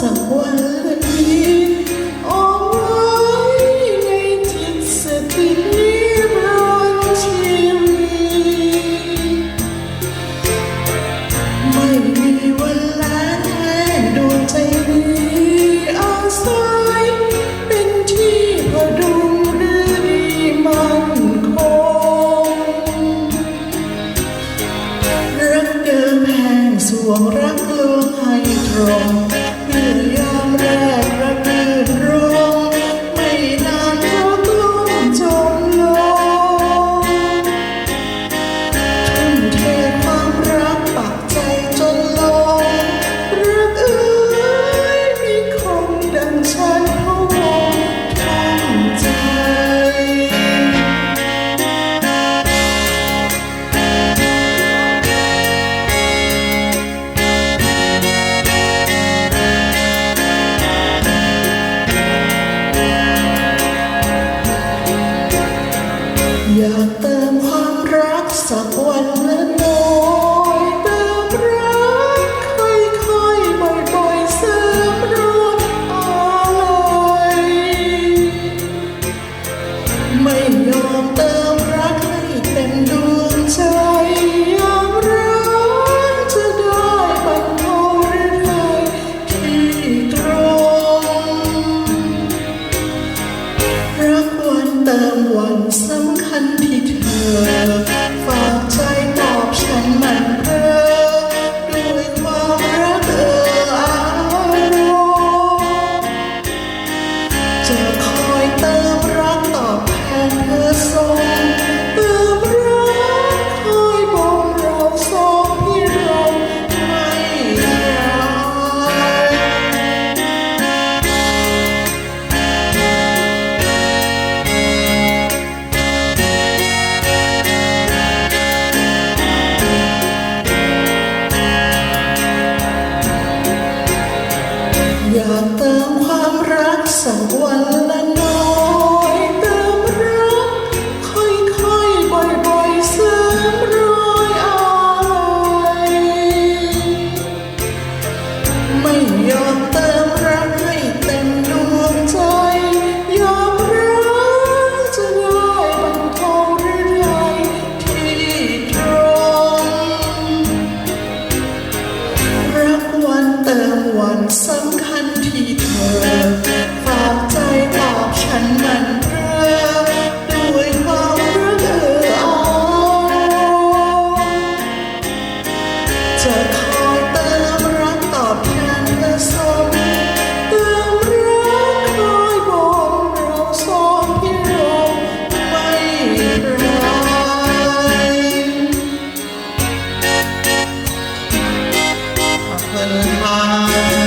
สักวัน้อยในจิตสติรอนชีวิตไม่มีวลาแท้ดวงใจนี้อาศัยเป็นที่พดุงหรือมันคงรักเดิมแห่งสวงรักลวงให้ตรง อยากเติมความรักสักวันละน้อ one than mine.